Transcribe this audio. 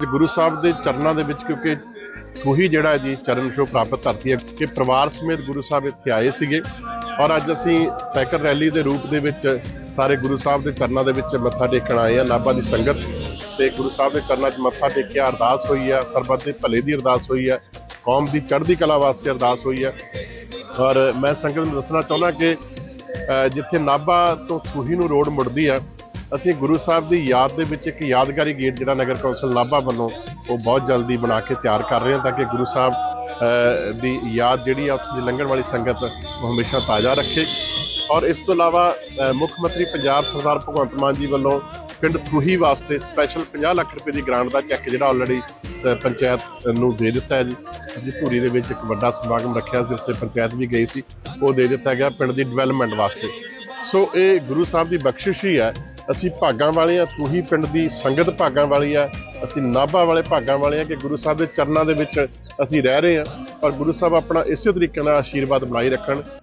ਤੇ ਗੁਰੂ ਸਾਹਿਬ ਦੇ ਚਰਨਾਂ ਦੇ ਵਿੱਚ, ਕਿਉਂਕਿ ਉਹੀ ਜਿਹੜਾ ਹੈ ਜੀ ਚਰਨ ਛੋਹ ਪ੍ਰਾਪਤ ਧਰਤੀ ਹੈ, ਕਿ ਪਰਿਵਾਰ ਸਮੇਤ ਗੁਰੂ ਸਾਹਿਬ ਇੱਥੇ ਆਏ ਸੀਗੇ। ਔਰ ਅੱਜ ਅਸੀਂ ਸਾਈਕਲ ਰੈਲੀ ਦੇ ਰੂਪ ਦੇ ਵਿੱਚ ਸਾਰੇ ਗੁਰੂ ਸਾਹਿਬ ਦੇ ਚਰਨਾਂ ਦੇ ਵਿੱਚ ਮੱਥਾ ਟੇਕਣ ਆਏ ਆ ਨਾਭਾ ਦੀ ਸੰਗਤ। ਤੇ ਗੁਰੂ ਸਾਹਿਬ ਦੇ ਚਰਨਾਂ 'ਚ ਮੱਥਾ ਟੇਕਿਆ ਅਰਦਾਸ ਹੋਈ ਆ ਸਰਬੱਤ ਦੇ ਭਲੇ ਦੀ ਅਰਦਾਸ ਹੋਈ ਆ ਕੌਮ ਦੀ ਚੜ੍ਹਦੀ ਕਲਾ ਵਾਸਤੇ ਅਰਦਾਸ ਹੋਈ ਆ ਔਰ ਮੈਂ ਸੰਗਤ ਨੂੰ ਦੱਸਣਾ ਚਾਹੁੰਦਾ ਕਿ ਜਿੱਥੇ ਨਾਭਾ ਤੋਂ ਖੂਹੀ ਨੂੰ ਰੋਡ ਮੁੜਦੀ ਆ ਅਸੀਂ ਗੁਰੂ ਸਾਹਿਬ ਦੀ ਯਾਦ ਦੇ ਵਿੱਚ ਇੱਕ ਯਾਦਗਾਰੀ ਗੇਟ ਜਿਹੜਾ ਨਗਰ ਕੌਂਸਲ ਨਾਭਾ ਵੱਲੋਂ ਉਹ ਬਹੁਤ ਜਲਦੀ ਬਣਾ ਕੇ ਤਿਆਰ ਕਰ ਰਹੇ ਹਾਂ ਤਾਂ ਕਿ ਗੁਰੂ ਸਾਹਿਬ ਦੀ ਯਾਦ ਜਿਹੜੀ ਆ ਉੱਥੇ ਦੀ ਲੰਘਣ ਵਾਲੀ ਸੰਗਤ ਉਹ ਹਮੇਸ਼ਾ ਤਾਜ਼ਾ ਰੱਖੇ। ਔਰ ਇਸ ਤੋਂ ਇਲਾਵਾ ਮੁੱਖ ਮੰਤਰੀ ਪੰਜਾਬ ਸਰਦਾਰ ਭਗਵੰਤ ਮਾਨ ਜੀ ਵੱਲੋਂ ਪਿੰਡ ਥੂਹੀ ਵਾਸਤੇ ਸਪੈਸ਼ਲ 50 ਲੱਖ ਰੁਪਏ ਦੀ ਗ੍ਰਾਂਟ ਦਾ ਚੈੱਕ ਜਿਹੜਾ ਆਲਰੇਡੀ ਪੰਚਾਇਤ ਨੂੰ ਦੇ ਦਿੱਤਾ ਹੈ ਜੀ। ਜੀ ਧੂਰੀ ਦੇ ਵਿੱਚ ਇੱਕ ਵੱਡਾ ਸਮਾਗਮ ਰੱਖਿਆ ਸੀ, ਉੱਥੇ ਪੰਚਾਇਤ ਵੀ ਗਈ ਸੀ। ਉਹ ਦੇ ਦਿੱਤਾ ਗਿਆ ਪਿੰਡ ਦੀ ਡਿਵੈਲਪਮੈਂਟ ਵਾਸਤੇ। ਸੋ ਇਹ ਗੁਰੂ ਸਾਹਿਬ ਦੀ ਬਖਸ਼ਿਸ਼ ਹੀ ਹੈ ਅਸੀਂ ਭਾਗਾਂ ਵਾਲੇ ਆ, ਤੂੰ ਹੀ ਪਿੰਡ ਦੀ ਸੰਗਤ ਭਾਗਾਂ ਵਾਲੀ ਆ। ਅਸੀਂ ਨਾਭਾ ਵਾਲੇ ਭਾਗਾਂ ਵਾਲੇ ਆ ਕਿ ਗੁਰੂ ਸਾਹਿਬ ਦੇ ਚਰਨਾਂ ਦੇ ਵਿੱਚ ਅਸੀਂ ਰਹਿ ਰਹੇ ਆ। ਪਰ ਗੁਰੂ ਸਾਹਿਬ ਆਪਣਾ ਇਸੇ ਤਰੀਕੇ ਨਾਲ ਆਸ਼ੀਰਵਾਦ ਬਣਾਈ ਰੱਖਣ।